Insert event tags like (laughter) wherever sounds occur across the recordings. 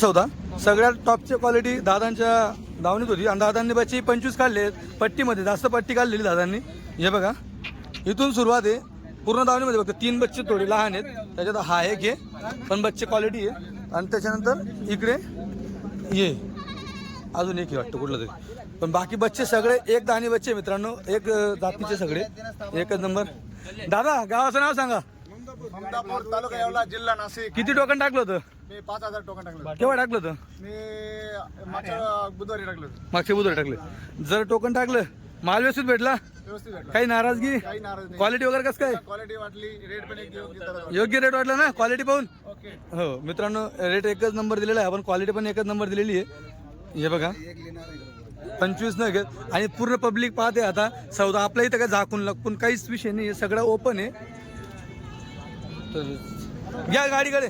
चौदा सगळ्यात टॉपची क्वालिटी दादांच्या दावणीत होती. आणि दादांनी बच्चे पंचवीस काढले. पट्टीमध्ये जास्त पट्टी काढलेली दादांनी. हे बघा. इथून सुरुवात आहे. पूर्ण दावणीमध्ये फक्त तीन बच्चे थोडे लहान आहेत. त्याच्यात हा एक आहे. पण बच्चे क्वालिटी आहे. आणि त्याच्यानंतर इकडे ये. अजून एक वाटतं कुठलं तरी. पण बाकी बच्चे सगळे एक दाणी बच्चे मित्रांनो. एक जातीचे सगळे. एकच नंबर. दादा गावाचं नाव सांगा. तालुका जिल्हा नाशिक. किती टोकन टाकलं होतं? मी पाच हजार टोकन टाकलं केव्हा टाकलं होतं? मी मागच्या बुधवारी टाकलं होतं. मागच्या बुधवारी टाकले. जर टोकन टाकलं माल व्यवस्थित भेटला? व्यवस्थित भेटलं. काही नाराजगी? काही नाराज नाही. क्वालिटी वगैरे कसं काय? क्वालिटी वाटली रेट पण एक योग्य दरात योग्य रेट वाटला ना? क्वालिटी पाहून? ओके हो मित्रांनो रेट एकच नंबर दिलेला आहे. आपण क्वालिटी पण एकच नंबर दिलेली आहे. हे बघा. पंचवीस न घेत आणि पूर्ण पब्लिक पाहते आता. सौदा आपल्या इथं काय झाकून लपकून काहीच विषय नाही. हे सगळं ओपन आहे. तर घ्या गाडीकडे.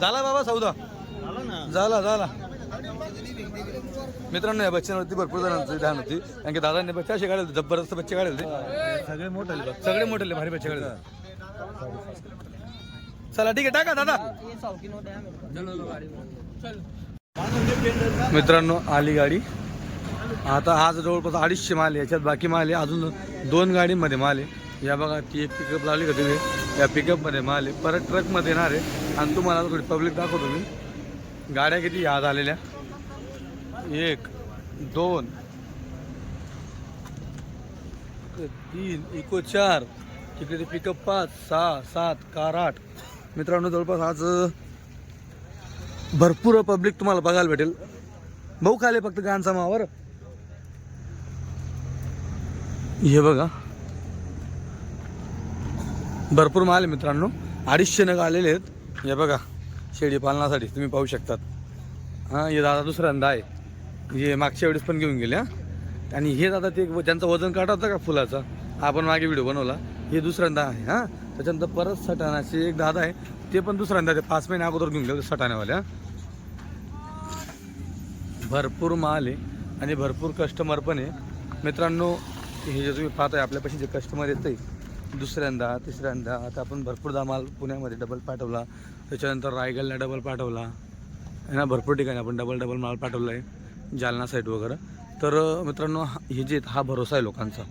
झाला बाबा सौदा. झाला झाला मित्रांनो या बच्चांवरती भरपूर जणांचं ध्यान होती. कारण की दादांनी बच्चे असे काढले होते जबरदस्त बच्चे काढले होते. सगळे मोठे सगळे मोठे भारी बच्चे काढले. चला ठीक आहे टाका दादा. मित्रांनो आली गाडी. आता आज जवळपास अडीचशे माल आहे. याच्यात बाकी माल आहे. अजून दोन गाडीमध्ये माल आहे. या बघा ती एक पिकअप लावली का तुम्ही या पिकअपमध्ये माल आहे. परत ट्रकमध्ये येणार आहे. आणि तुम्हाला थोडी पब्लिक दाखवतो मी. गाड्या किती याद आलेल्या? एक दोन तीन इको चार. तिकडे ते पिकअप पाच सहा सात कार आठ. मित्रांनो जवळपास आज भरपूर पब्लिक तुम्हाला बघायला भेटेल. भाऊ खाले फक्त गानचा हे बघा. भरपूर माल आहे मित्रांनो. अडीचशे नग आलेले आहेत. हे बघा शेळी पालनासाठी तुम्ही पाहू शकतात. हां हे दादा दुसऱ्यांदा आहे. हे मागच्या वेळेस पण घेऊन गेले हां. आणि हे दादा ते त्यांचं वजन काढा होता का फुलाचा? आपण मागे व्हिडिओ बनवला. हे दुसऱ्यांदा आहे हां. त्याच्यानंतर परत सटाण्याचे एक दादा आहे. ते पण दुसऱ्यांदा ते पाच महिने अगोदर घेऊन गेले सटाण्यावाल्या भरपूर माल आहे आणि भरपूर कस्टमर पण आहे. मित्रांनो हे जे तुम्ही पाहताय आपल्यापाशी जे कस्टमर येतं आहे दुसऱ्यांदा तिसऱ्यांदा. आता आपण भरपूरदा माल पुण्यामध्ये डबल पाठवला. त्याच्यानंतर रायगडला डबल पाठवला. आहे ना? भरपूर ठिकाणी आपण डबल डबल माल पाठवला आहे जालना साईड वगैरे. तर मित्रांनो हा- हे जे हा भरोसा आहे लोकांचा.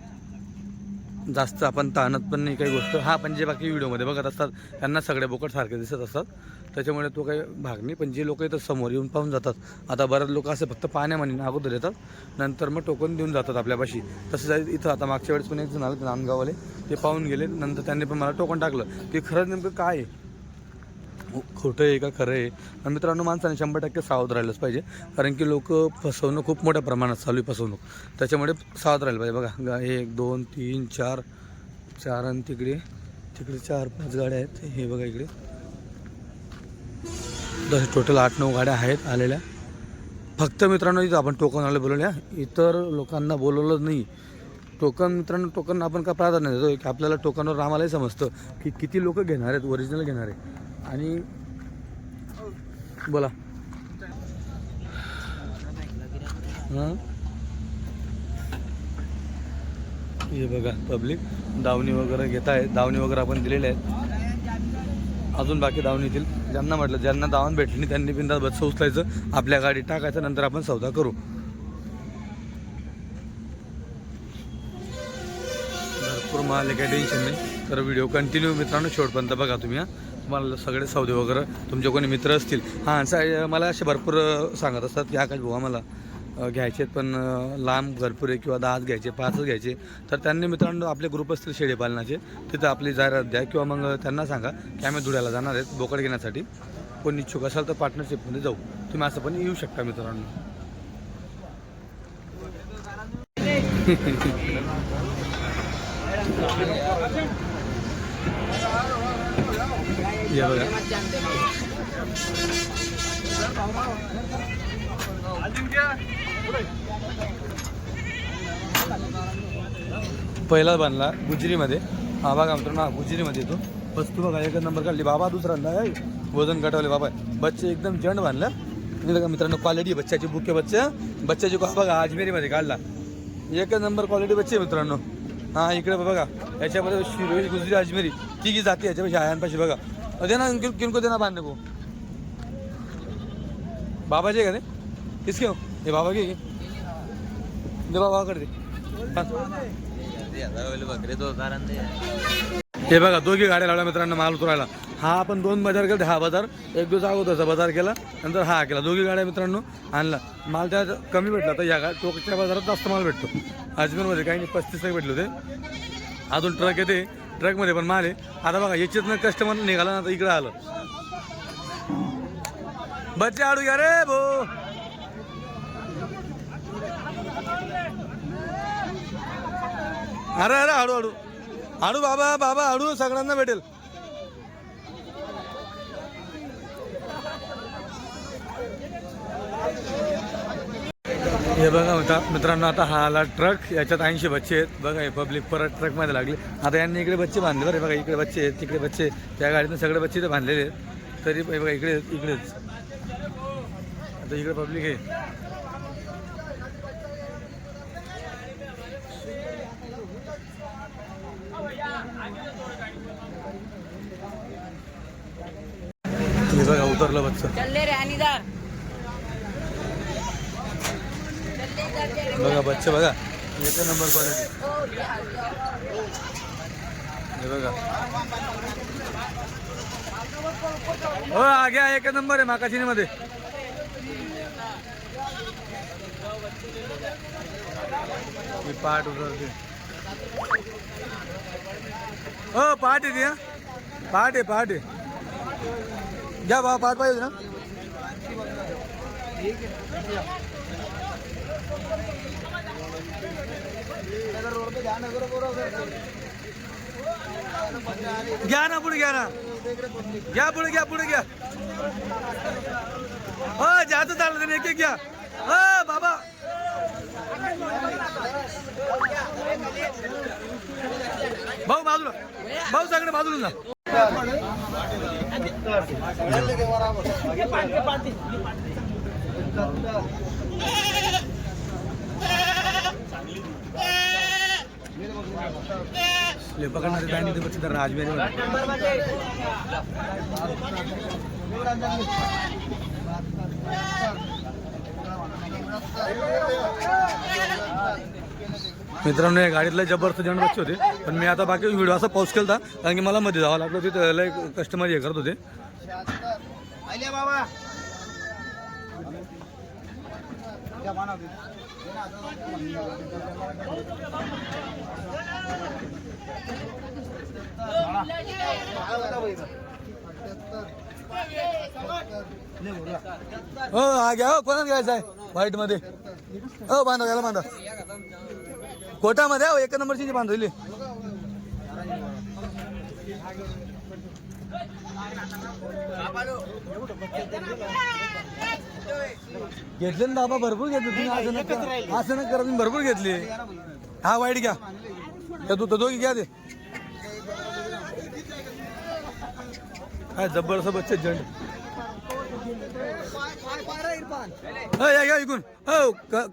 जास्त आपण ताणत पण नाही काही गोष्ट. हा पण जे बाकी व्हिडिओमध्ये बघत असतात त्यांना सगळे बोकट सारखे दिसत असतात. त्याच्यामुळे तो काही भाग नाही. पण जे लोक इथं समोर येऊन पाहून जातात आता बऱ्याच लोक असे फक्त पाण्यामध्ये अगोदर येतात नंतर मग टोकन देऊन जातात आपल्यापाशी. तसं इथं आता मागच्या वेळेस पण एक जण आलं नांदगाववाले. ते पाहून गेले नंतर त्यांनी पण मला टोकन टाकलं की खरंच नेमकं काय आहे? खोटं आहे का खरं आहे? आणि मित्रांनो माणसाने शंभर टक्के सावध राहिलंच पाहिजे. कारण की लोक फसवणं खूप मोठ्या प्रमाणात चालू आहे फसवणूक. त्याच्यामुळे सावध राहिलं पाहिजे. बघा गा- एक दोन तीन चार चार आणि तिकडे तिकडे चार पाच गाड्या आहेत. हे बघा इकडे. तसे टोटल आठ नऊ गाड्या आहेत आलेल्या. फक्त मित्रांनो इथं आपण टोकन आले बोलवल्या इतर लोकांना बोलवलं नाही. टोकन मित्रांनो टोकन आपण का प्राधान्य देतो? की आपल्याला टोकनवर आम्हालाही समजतं की किती लोक घेणार आहेत ओरिजिनल घेणार आहे आणि बोला. हे? बघा पब्लिक दावणी वगैरे घेत आहे दावणी वगैरे आपण दिलेले आहेत. अजून बाकी धावून येतील. ज्यांना म्हटलं ज्यांना धावून भेटली नाही त्यांनी बिंदा बस उचलायचं आपल्या गाडीत टाकायचं नंतर आपण सौदा करू. भरपूर माल काही टेन्शन नाही. तर व्हिडिओ कंटिन्यू मित्रांनो शेवटपर्यंत बघा तुम्ही हां. तुम्हाला सगळे सौदे वगैरे तुमचे कोणी मित्र असतील. हां सा- मला असे भरपूर सांगत असतात की आकाश भाऊ आम्हाला घ्यायचे आहेत, पण लांब भरपूर आहे किंवा दहाच घ्यायचे पाचच घ्यायचे. तर त्यांनी मित्रांनो आपले ग्रुप असतील शेळीपालनाचे तिथं आपली जाहिरात द्या किंवा मग त्यांना सांगा की आम्ही धुळ्याला जाणार आहेत बोकड घेण्यासाठी. कोण इच्छुक असाल तर पार्टनरशिपमध्ये जाऊ. तुम्ही असं पण येऊ शकता मित्रांनो. (laughs) या बघा. पहिला बनला गुजरीमध्ये. हा बघा मित्रांनो ना गुजरीमध्ये येतो. वस्तू बघा एकच नंबर काढली. बाबा दुसऱ्यांदा आहे वजन घटवले बाबा. बच्चे एकदम जंड बांधलं. बघा मित्रांनो क्वालिटी बच्च्याची बुके बच्चा. बच्च्याची बघा अजमेरीमध्ये काढला. एकच नंबर क्वालिटी बच्चे आहे मित्रांनो. हा इकडे बघा. याच्यामध्ये शिरोई गुजरी अजमेरी. ती की जाती याच्यापेक्षा आयांपाशी बघा. दे ना किनको दे ना बांधणे भाऊ. बाबाचे का ते? किसके हो। हे बाबा के दे बाबाकडे दे। हे। बघा दोघी गाड्या लावल्या मित्रांनो माल उतरायला. हा आपण दोन बाजार केला हा बाजार. एक दिवस अगोदरचा बाजार केला नंतर हा केला. दोघी गाड्या मित्रांनो आणला. माल त्यात कमी भेटला तर या चोकच्या टोकच्या बाजारात जास्त माल भेटतो. अजमेरमध्ये काही नाही पस्तीस एक भेटले होते. अजून ट्रक येते ट्रकमध्ये पण माल आहे. आता बघा याच्यातनं कस्टमर निघाला ना आता इकडं आलं. बच्चे आडू घ्या रे भो. अरे अरे हळू हळू. हळू बाबा बाबा हळू सगळ्यांना भेटेल. हे बघा होता मित्रांनो आता हा आला ट्रक. याच्यात ऐंशी बच्चे आहेत. बघा हे पब्लिक परत ट्रकमध्ये लागले. आता यांनी इकडे बच्चे बांधले बरं. बघा इकडे बच्चे आहेत तिकडे बच्चे त्या गाडीतून सगळे बच्चे इथे बांधलेले आहेत. तरी बघा इकडे इकडेच. आता इकडे पब्लिक आहे. बघा उतरलं बच्चं. बघा बच्चे बघा. एक नंबर क्वालिटी हे बघा. हो आग्या एक नंबर आहे माकाशिनी मध्ये पाठ उतरते हो पाठ आहे ती पाठ आहे. घ्या बा पाच पाहिजे ना. घ्या ना पुढे घ्या ना. घ्या पुढे घ्या पुढे घ्या. हो जास्त चालत त्याने एक एक घ्या. हो बाबा. भाऊ बाजूला. भाऊ सगळे बाजूला जा. ले पकडणारे बँड इथे बघते राजमेर मित्रांनो या गाडीतला जबरदस्त जण बच्चे होते. पण मी आता बाकी व्हिडिओ असा पाऊस केला होता कारण की मला मध्ये जावं लागलं तिथं लय कस्टमर हे करत होते. बाबा. हो हा घ्या हो कोणाला घ्यायचा आहे? व्हाईटमध्ये. हो बांधा याला बांधा. कोटामध्ये हो एक नंबरची बांधलेली. घेतले ना बाबा भरपूर घेतले. तुम्ही असं असं नका करा तुम्ही भरपूर घेतले. हा वाईट घ्या. त्या तू तर दोघी घ्या ते. काय जबरदस्त बच्चे जंड. या इकून. हो क-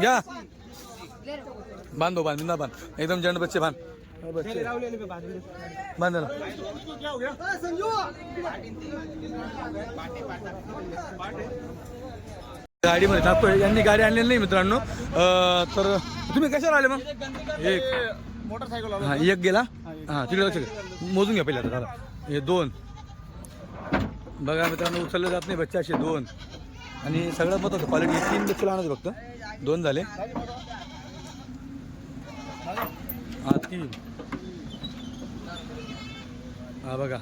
घ्या बांधो बांध ना बांध. एकदम जंड बच्चे बांध. बांध ना. गाडीमध्ये टाकतोय यांनी गाडी आणलेली नाही मित्रांनो. तर तुम्ही कशावर आले मग? एक. मोटरसायकल हा एक गेला? हा तिकडे लक्ष मोजून घ्या पहिल्या हे दोन. बघा मित्रांनो उचलले जात नाही बच्चे असे दोन. आणि सगळ्यात महत्वाचं क्वालिटी तीन देखील आणायचे फक्त. दोन झाले. हा तीन. हा बघा.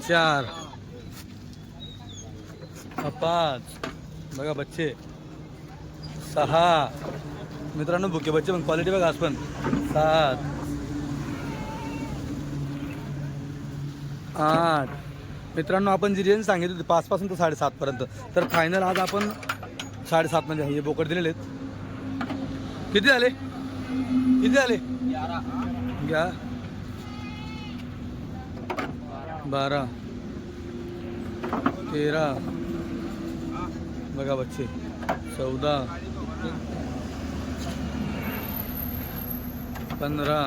चार. पाच. बघा बच्चे. सहा. मित्रांनो बुके बच्चे पण क्वालिटी बघा आज पण. सात. आठ. मित्रांनो आपण जी रेंज सांगितली होती पाचपासून ते साडेसातपर्यंत तर फायनल आज आपण साडेसातमध्ये हे बोकड दिलेले आहेत. किती झाले? किती झाले? घ्या बारा. तेरा. बघा बच्चे. चौदा. पंधरा.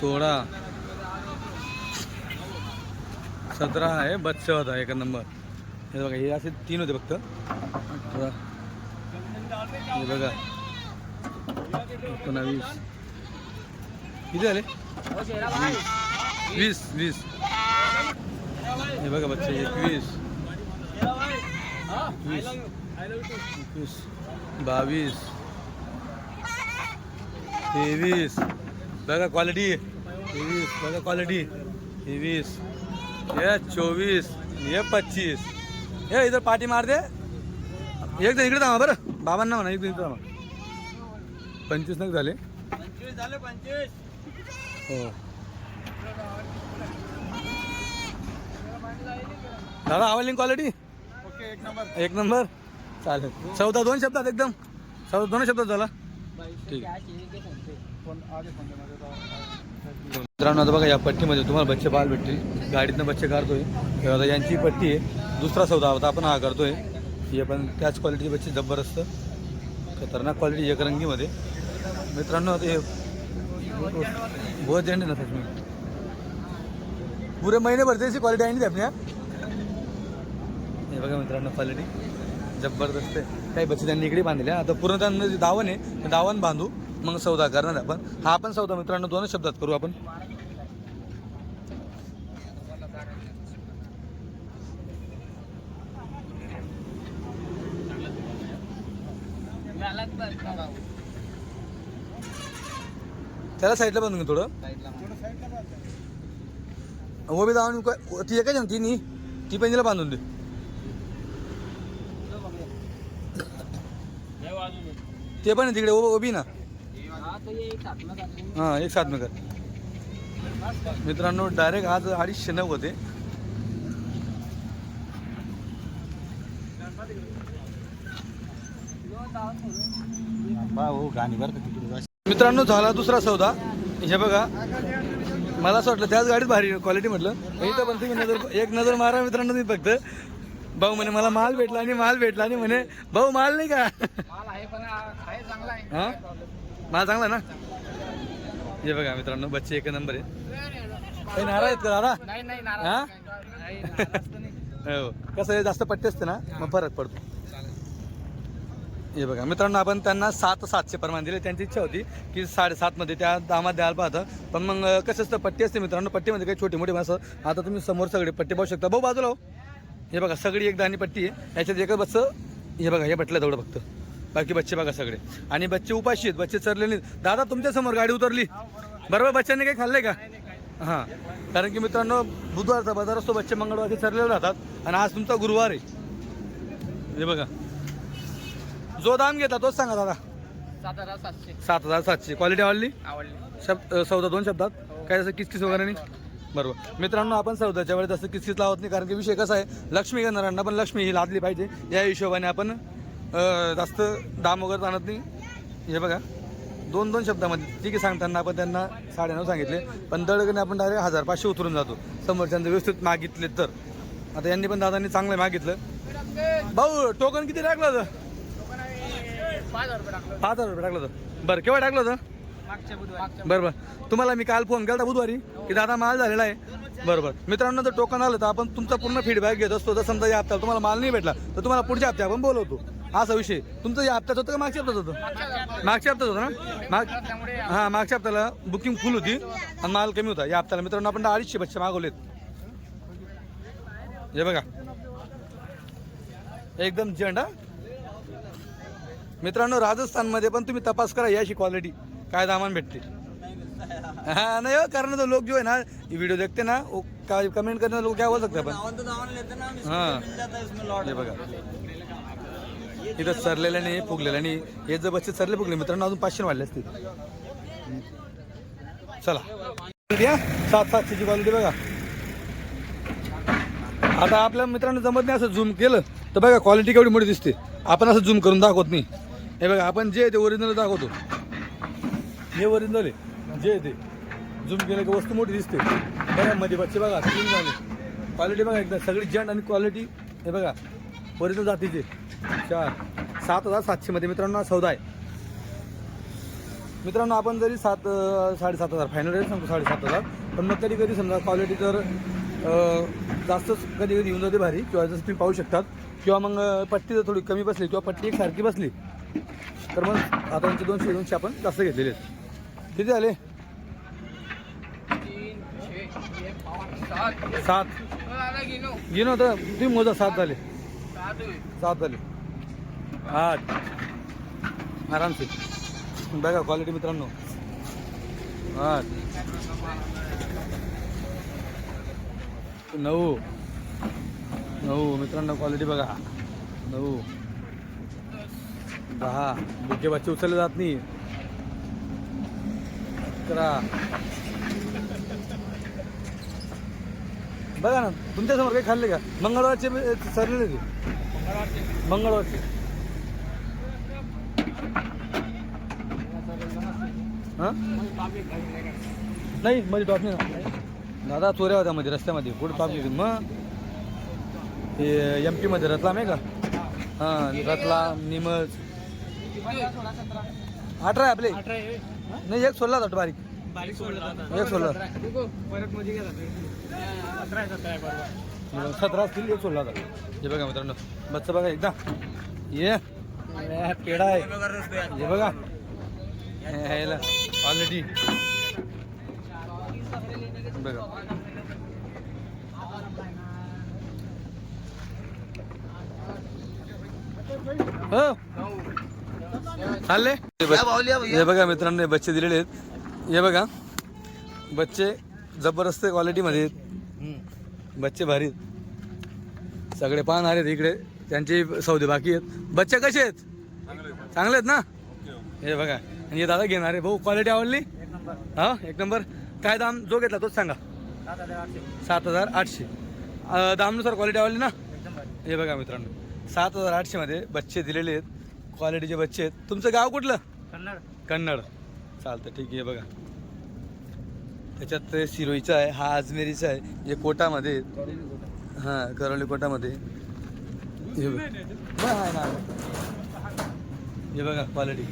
सोळा सतरा आहे बच्चा होता एक नंबर। हे बघा हे असे तीन होते फक्त. हे बघा। वीस वीस। हे बच्चे वीस बावीस। तेवीस। बघा क्वालिटी तेवीस बघा क्वालिटी तेवीस हे चोवीस हे पच्चीस हे इथं पाठी मार दे। एकदा इकडे थांबा बरं. बाबांना म्हणा इकडे इकडे थांबा. पंचवीस नग झाले. हो. दादा आवडली क्वालिटी ओके एक नंबर. एक नंबर? चालेल. चौदा दोन शब्दात एकदम. चौदा दोन शब्दात झाला. ठीक. माझ्या मित्रांनो आता बघा या पट्टीमध्ये तुम्हाला बच्चे पाहायला भेटतील. गाडीतनं बच्चे काढतोय. आता यांची पट्टी आहे. दुसरा सौदा होता आपण हा करतोय. हे पण त्याच क्वालिटीचे बच्चे जबरदस्त. खतरनाक क्वालिटी एकरंगीमध्ये मित्रांनो आता हे बहुत देणे ना मी. पुरे महिने भरते अशी क्वालिटी आहे ना आपल्या हे? बघा मित्रांनो क्वालिटी जबरदस्त आहे. काही बच्चे त्यांनी इकडे बांधले आता पूर्ण त्यांना दावण आहे ते दावण बांधू. मग सौदा करणार आपण. हा पण सौदा मित्रांनो दोनच शब्दात करू आपण. त्याला साईडला बांधून थोडं. उभी जाऊन काय- ती एकच आहे ना ती नी. ती पण तिला बांधून दे. ते पण आहे तिकडे उभं उभी ना. हां एक साथ में कर मित्रांनो डायरेक्ट आज अडीचशे नऊ होते. मित्रांनो झाला दुसरा सौदा. हे बघा मला असं वाटलं त्याच गाडीत भारी क्वालिटी म्हटलं. इथं पण तुम्ही नजर एक नजर मारा मित्रांनो तुम्ही फक्त. भाऊ म्हणे मला माल भेटला आणि माल भेटला आणि म्हणे भाऊ माल नाही का? हा? माल चांगला ना? हे बघा मित्रांनो बच्चे एक नंबर आहे. नाराज आहेत का दादा? नाही नाही हा? (laughs) हो. कसं आहे जास्त पट्टे असते ना मग फरक पडतो. हे बघा मित्रांनो आपण त्यांना सात सातशे प्रमाण दिले. त्यांची इच्छा होती की साडेसातमध्ये त्या दामात द्यायला पाहतं. पण मग कसं असतं पट्टी असते मित्रांनो पट्टीमध्ये काही छोटी मोठी माणसं आता तुम्ही समोर सगळे पट्टी पाहू शकता. भाऊ बाजूला हो. हे बघा सगळी एक दाणी पट्टी आहे. याच्यात एकच बच्च हे बघा हे बटलं तेवढं फक्त. बाकी बच्चे बघा सगळे. आणि बच्चे उपाशी आहेत बच्चे चरले नाहीत. दादा तुमच्यासमोर गाडी उतरली. बरोबर बच्चांनी काही खाल्लंय का? हां. कारण की मित्रांनो बुधवारचा बाजार असतो बच्चे मंगळवारचे चरलेले राहतात. आणि आज तुमचा गुरुवार आहे. हे बघा. जो दाम घेता तोच सांगा दादा. सात हजार सातशे. सात हजार सातशे. क्वालिटी आवडली? आवडली. शब्द सौदा दोन शब्दात? काय असं किसकिस वगैरे नाही? बरोबर. मित्रांनो आपण सौदाच्या वेळेस असं किसकिस लावत नाही कारण की विषय कसा आहे? लक्ष्मी घेणाऱ्यांना पण लक्ष्मी ही लादली पाहिजे. या हिशोबाने आपण जास्त दाम वगैरे आणत नाही. हे बघा. दोन दोन शब्दामध्ये. ठीक आहे सांगताना आपण त्यांना साडेनऊ सांगितले. पण दळगणे आपण डायरेक्ट हजार पाचशे उतरून जातो. समोरच्यांचं व्यवस्थित मागितले तर. आता यांनी पण दादांनी चांगलं मागितलं. भाऊ टोकन किती टाकलं होतं? पाच हजार रुपये टाकलं पाच हजार रुपये टाकलं होतं. बरं केव्हा टाकलं होतं? बरं बरं. तुम्हाला मी काल फोन केला बुधवारी की दादा माल झालेला आहे. बरोबर मित्रांनो जर टोकन आलं तर आपण तुमचा पूर्ण फीडबॅक घेत असतो. जर समजा या हप्त्याला तुम्हाला माल नाही भेटला तर तुम्हाला पुढच्या हप्त्या आपण बोलवतो. असा विषय. तुमचं या हप्त्यात होतं का? मागच्या हप्त्यात होतं? मागच्या हप्त्यात होतं ना? माग हां मागच्या हप्त्याला बुकिंग फुल होती आणि माल कमी होता. या हप्त्याला मित्रांनो आपण अडीचशे बच्चे मागवलेत. हे बघा. एकदम झेंडा मित्रांनो राजस्थानमध्ये पण तुम्ही तपास करा याची क्वालिटी काय दामान भेटते. हा नाही हो कारण तो लोग जो है ना वीडियो देखते ना वो का कमेंट करने लोग क्या बोल सकते हैं. अपन हाँ हे बघा. इथं सरलेलं नाही फुगलेलं नाही हे जर बसचे सरले फुगले. मित्रांनो अजून पाचशे वाढले असतील. चला. द्या. सात सातशेची क्वालिटी बघा. आता आपल्या मित्रांनो जमत नाही असं झूम केलं तर बघा क्वालिटी केवढी मोठी दिसते. आपण असं झूम करून दाखवत नाही. हे बघा आपण जे आहे ते ओरिजिनल दाखवतो. हे ओरिजिनल आहे. जे आहे ते. झूम केलं की वस्तू मोठी दिसते. बघा मध्ये बच्चे बघा तीन झाले. क्वालिटी बघा एकदा सगळी जंट आणि क्वालिटी हे बघा ओरिजिनल जातीचे. चार. सात हजार सातशेमध्ये मित्रांनो सौदा आहे. मित्रांनो आपण जरी सात साडेसात हजार फायनल रेट सांगतो साडेसात हजार. पण मग कधी कधी समजा क्वालिटी जर अं, जास्त कधी कधी येऊन जाते भारी किंवा जसं तुम्ही पाहू शकतात. किंवा मग पट्टी जर थोडी कमी बसली किंवा पट्टी एकसारखी बसली तर मग आता यांचे दोनशे दोनशे आपण जास्त घेतलेले आहेत. किती झाले? एक सात. गिनो आता तुम्ही मोजा सात झाले. सात झाले. आठ आरामसे बघा क्वालिटी मित्रांनो. आठ नऊ. नऊ. मित्रांनो क्वालिटी बघा. नऊ. दहा. बुके बच्चे उचलले जात नाही. अकरा. बघा ना तुमच्यासमोर काही खाल्ले का? मंगळवारचे सरले मंगळवारचे मंगळवारचे. हां? नाही मध्ये टॉप नाही दादा चोऱ्या होत्या मध्ये रस्त्यामध्ये. कुठं टॉप घेऊन मग? हे एम पीमध्ये रतलाम आहे का? हां रतलाम निमज. अठरा आहे आपले. नाही एक सोडला होता बारीक. एक सोडला. सतरा असतील एक सोडला होता हे बघा मित्रांनो बच्चा बघा एकदा. ये. पेडा आहे. हे बघा. ऑलरेडी बघा हो चालले हे बघा मित्रांनो हे बच्चे दिलेले आहेत. हे बघा. बच्चे जबरदस्त क्वालिटीमध्ये आहेत. बच्चे भारी सगळे पाहणार आहेत इकडे. त्यांचे सौदे बाकी आहेत. बच्चे कसे आहेत? चांगले आहेत ना? हे बघा. आणि हे दादा घेणार आहे. भाऊ क्वालिटी आवडली? हा? एक नंबर. काय दाम जो घेतला तोच सांगा. सात हजार आठशे. दामनुसार क्वालिटी आवडली ना? हे बघा मित्रांनो. सात हजार आठशेमध्ये बच्चे दिलेले आहेत. क्वालिटीचे बच्चे आहेत. तुमचं गाव कुठलं? कन्नड. चालतं ठीक आहे बघा. त्याच्यात ते सिरोईचा आहे हा अजमेरीचा आहे. हे कोटामध्ये. हां करवली कोटामध्ये. हे हे बघा क्वालिटी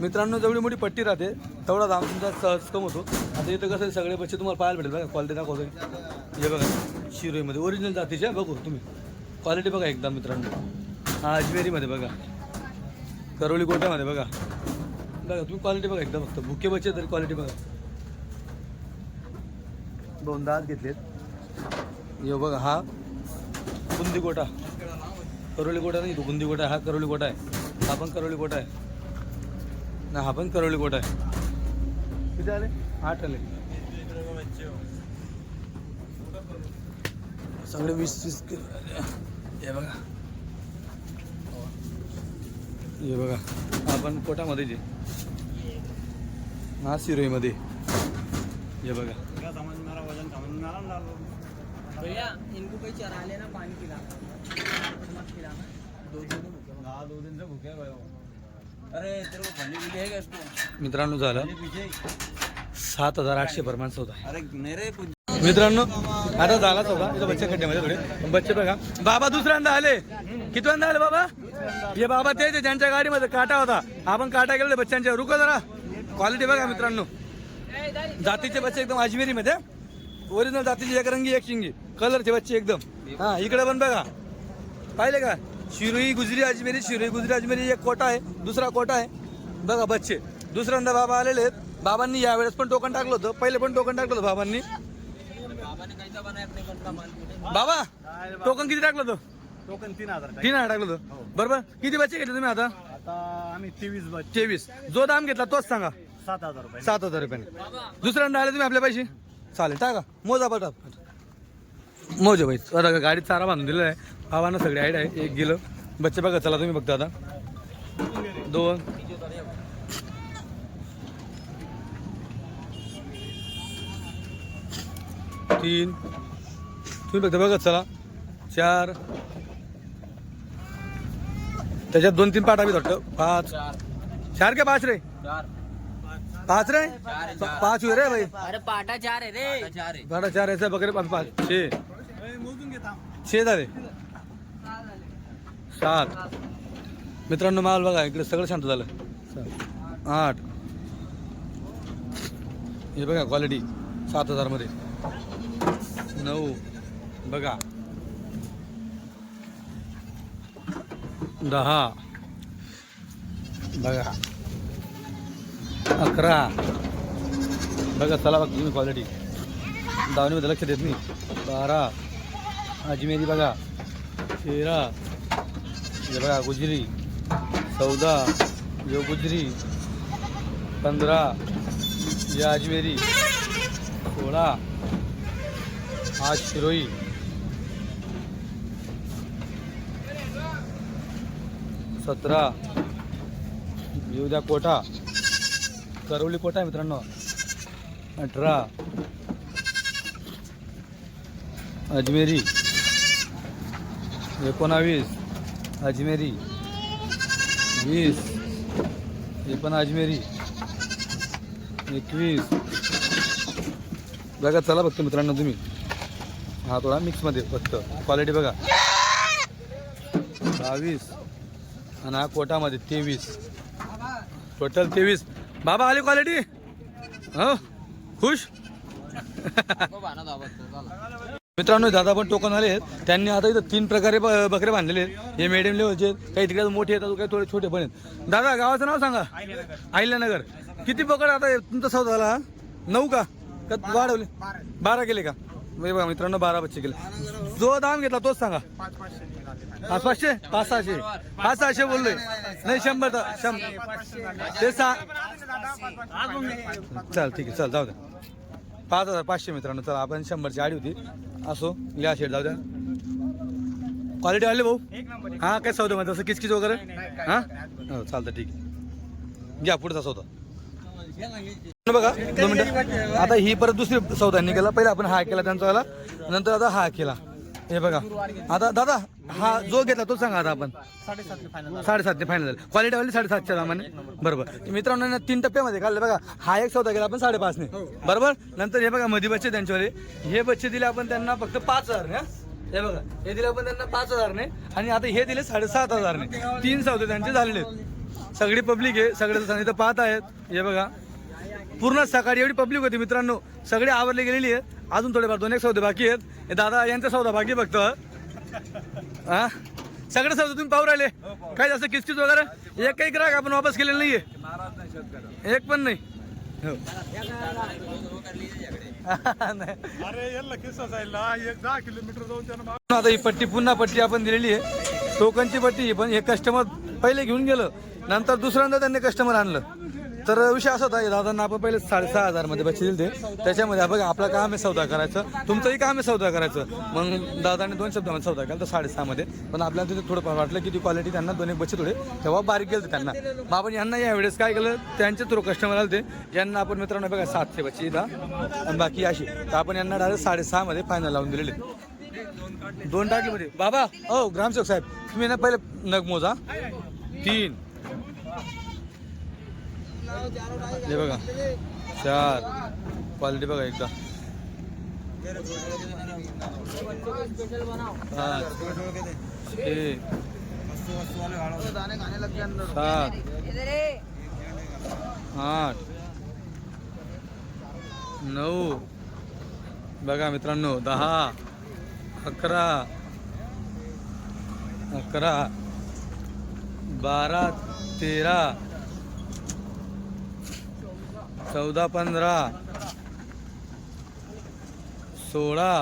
मित्रांनो जेवढी मोठी पट्टी राहते तेवढा दाम तुमचा सहज कम होतो. आता इथं कसं आहे, सगळे बच्चे तुम्हाला पाहायला भेटेल बघा क्वालिटी दाखवतो हे बघा शिरोईमध्ये ओरिजिनल जातीच्या बघू तुम्ही. क्वालिटी बघा एकदम मित्रांनो. हा अजमेरीमध्ये बघा. करवली कोट्यामध्ये बघा. बघा तुम्ही क्वालिटी बघा एकदम फक्त. बुके बच्चे तरी क्वालिटी बघा. दोन दात घेतलेत. हे बघा हा बुंदी गोटा करवली गोटा नाही तो बुंदी गोटा हा करवली गोटा आहे. हा पण करवली गोटा आहे. ना हा पण करवली गोटा आहे. किती आले? आठ आले. सगळे वीस वीस. हे बघा. हे बघा. हा पण कोटामध्येच आहे हा सिरोईमध्ये हे बघा. भैया इनको कोई चरा लेना पानी पिला. पिलाना दो दिन खाने के लिए है क्या इसको मित्रांनो झालं. सात हजार आठशे पर माणसं होता. अरे मेरे कुछ मित्रांनो आता होता. इथं बच्चे खड्ड्यामध्ये थोडे. बच्चे बघा. बाबा दुसऱ्यांदा आले. कितव्यांदा आले बाबा? हे बाबा तेच आहे, ज्यांच्या गाडीमध्ये काटा होता. आपण काटा गेले बच्चांच्या रुको जरा. क्वालिटी बघा मित्रांनो. जातीचे बच्चे एकदम अजमेरीमध्ये. ओरिजिनल जातीचे एक रंगी एक शिंगी. कलरचे बच्चे एकदम. हा इकडे पण बघा. पाहिले का? शिरोई गुजरी अजमेरी शिरोई गुजरी अजमेरी एक कोटा आहे दुसरा कोटा आहे. बघा बच्चे दुसऱ्यांदा बाबा आलेले आहेत. बाबांनी यावेळेस पण टोकन टाकलं होतं पहिले पण टोकन टाकलं होतं बाबांनी. बाबा टोकन किती टाकलं होतं? टोकन तीन हजार तीन हजार टाकलं होतं. बरोबर? किती बच्चे घेतले तुम्ही आता? आम्ही तेवीस जो दाम घेतला तोच सांगा. सात हजार रुपये. सात हजार रुपयाने दुसऱ्यांदा आले तुम्ही आपल्या पैसे? चालेल टाका. मोजा पटा मोजे भाई आता गाडीत चारा बांधून दिलेला आहे भावानं सगळे आयड आहे एक गेलं. बच्चे बघा चला तुम्ही बघता आता. दोन. तीन. तुम्ही बघता बघत चला. चार. त्याच्यात दोन तीन पाटा बी वाटतं. पाच. चार के पाच रे? पाच रे? पाच हुए रे भाई. अरे पाटा चार है रे. चार है पाटा चार ऐसा बकरे पाच पाच. छे. छे झाले. सात. मित्रांनो माल बघा इकडे सगळं शांत झालं. आठ. हे बघा क्वालिटी सात हजारमध्ये. नऊ. बघा. दहा. बघा. अकरा. बघा चला बघा तुम्ही क्वालिटी दावणीमध्ये लक्ष देत नाही. बारा. अजमेरी बघा. तेरा. हे बघा गुजरी चौदा यो गुजरी पंधरा या अजमेरी सोळा आज शिरोई. सतरा येऊद्या कोटा. करवली कोटा आहे मित्रांनो. अठरा अजमेरी एकोणावीस अजमेरी. वीस. हे पण अजमेरी. एकवीस. बघा चला बघतो मित्रांनो तुम्ही. हा थोडा मिक्समध्ये फक्त. क्वालिटी बघा. बावीस. आणि हा कोटामध्ये तेवीस. टोटल तेवीस. बाबा आली क्वालिटी हो? खुश? (laughs) मित्रांनो दादा पण टोकन आले आहेत. त्यांनी आता इथं तीन प्रकारे बकरे बांधलेले आहेत. हे मिडियम लेवलचे आहेत काही तिकडे मोठे आहेत काही थोडे छोटे पण आहेत. दादा गावाचं नाव सांगा. अहिल्यानगर. किती बकड आता तुमचा सौदा झाला? नऊ का? वाढवले? बारा. केले का? बघा मित्रांनो बारा बच्चे केले. जो दाम घेतला तोच सांगा. पाच पाचशे पाच सहाशे. पाच सहाशे बोललोय नाही शंभर शंभर. ते सहा चल ठीक आहे. चल जाऊ द्या. पाच हजार पाचशे मित्रांनो चला आपण शंभरची आडी होती. असो लिहा शेट जाऊ द्या. क्वालिटी आले भाऊ? हा काय सौदा मध्ये? असं किचकिच वगैरे? हा? हो चालतं ठीक आहे. घ्या पुढचा सौदा. बघा दोन मिनिटं. आता ही परत दुसरी सौदा निघाला. पहिला आपण हा केला त्यांचा नंतर आता हा केला. हे बघा. आता दादा हा जो घेतला तो सांगा आता आपण. साडेसात ते फायनल झालं. क्वालिटी वाली साडेसातच्या दामाने बरोबर. मित्रांनो ना तीन टप्प्यामध्ये काढले बघा. हा एक सौदा केला आपण साडेपाचने. बरोबर? नंतर हे बघा मधी बच्चे त्यांच्यावाले. हे बच्चे दिले आपण त्यांना फक्त पाच हजार ने हे. बघा. हे दिले आपण त्यांना पाच हजारने आणि आता हे दिले साडेसात हजारने तीन सौदे त्यांचे झालेले सगळी पब्लिक आहे. सगळे इथं पाहत आहेत. हे बघा. पूर्ण सकाळी एवढी पब्लिक होती मित्रांनो. सगळे आवरले गेलेली आहे अजून थोडेफार दोन एक सौदे बाकी आहेत. हे दादा यांचा सौदा बाकी फक्त. हा? सगळे सौदे तुम्ही पाहू राहिले. काय जास्त किचकिच वगैरे? एक काही ग्राहक आपण वापस केलेलं नाहीये. एक पण नाही. हो. नाही. (laughs) आता ही पट्टी पुन्हा पट्टी आपण दिलेली आहे. टोकनची पट्टी ही पण हे कस्टमर पहिले घेऊन गेलं. नंतर दुसऱ्यांदा त्यांनी कस्टमर आणलं. तर विषय असा होता दादांना आपण पहिले साडेसहा हजारमध्ये बच्चे दिले ते त्याच्यामध्ये बघा आपलं काम आहे सौदा करायचं. तुमचंही काम आहे सौदा करायचं. मग दादाने दोन शब्दामध्ये सौदा केला तर साडेसहा मध्ये पण आपल्याला तिथे थोडं वाटलं की ती क्वालिटी त्यांना दोन्ही एक बच्चे थोडे तेव्हा बारीक गेलं त्यांना. मग आपण यांना यावेळेस काय केलं त्यांचे थ्रू कस्टमर आले ते यांना आपण मित्रांनो बघा सातशे बच्चे इथं. आणि बाकी अशी. तर आपण यांना डायरेक्ट साडेसहा मध्ये फायनल लावून दिलेले. दोन टाकीमध्ये. बाबा हो ग्रामसेवक साहेब तुम्ही ना पहिले नग मोजा. तीन. हे बघा. चार. क्वालिटी बघा एकदा. पाच. सात. आठ. नऊ. बघा मित्रांनो दहा. अकरा. अकरा. बारा. तेरा. चौदा पंधरा सोळा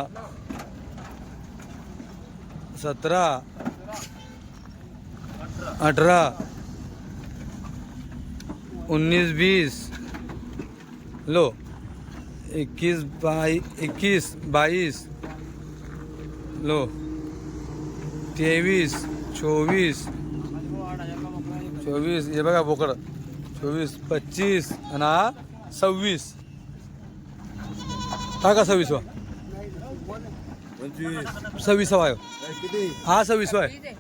सतरा अठरा उन्नीस बीस लो इक्कीस बाई इक्कीस बाईस लो तेवीस चोवीस चोवीस हे बघा बोकड चोवीस पच्चीस आणि हा सव्वीस. हा का सव्वीसवा सव्वीसवा आहे. हा सव्वीसवा आहे.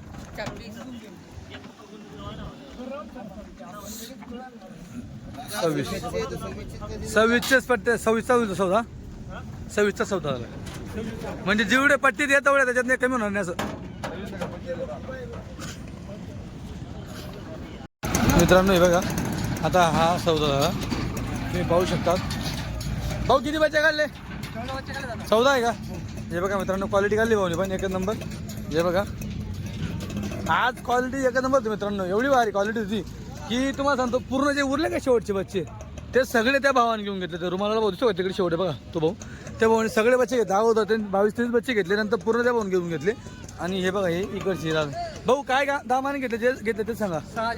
सव्वीस सव्वीसचेच पट्टे सव्वीस सव्वीस चौदा सव्वीसचा चौदा झाला. म्हणजे जेवढे पट्टी देत तेवढे त्याच्यात नाही कमी होणार नाही असं. मित्रांनो हे बघा. आता हा सौदा झाला. तुम्ही पाहू शकतात. भाऊ किती बच्चे काढले चौदा आहे का? हे बघा मित्रांनो क्वालिटी काढली भाऊनी पण एकच नंबर हे बघा. आज क्वालिटी एकच नंबर मित्रांनो एवढी भारी क्वालिटी होती की तुम्हाला सांगतो पूर्ण जे उरले का शेवटचे बच्चे ते सगळे त्या भावाने घेऊन घेतले. ते रुमाला भाऊ दिसतो तिकडे शेवटे बघा तो भाऊ. त्या भाऊने सगळे बच्चे घेतले. अगोदर त्यांनी बावीस तेवीस बच्चे घेतले नंतर पूर्ण त्या भाऊन घेऊन घेतले. आणि हे बघा हे इकडचे दादा. भाऊ काय का दामाने घेतले? जे घेतले ते सांगा. सहा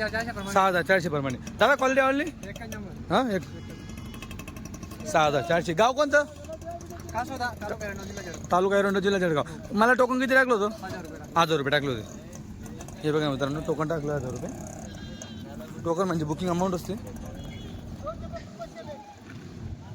हजार चारशे प्रमाणे. दादा क्वालिटी आवडली? हां एक सहा हजार चारशे. गाव कोणतं? तालुका एरंडा जिल्हा जळगाव. मला टोकन किती टाकलं होतं. हजार रुपये टाकले होते. हे बघा मित्रांनो टोकन टाकलं हजार रुपये. टोकन म्हणजे बुकिंग अमाऊंट असते.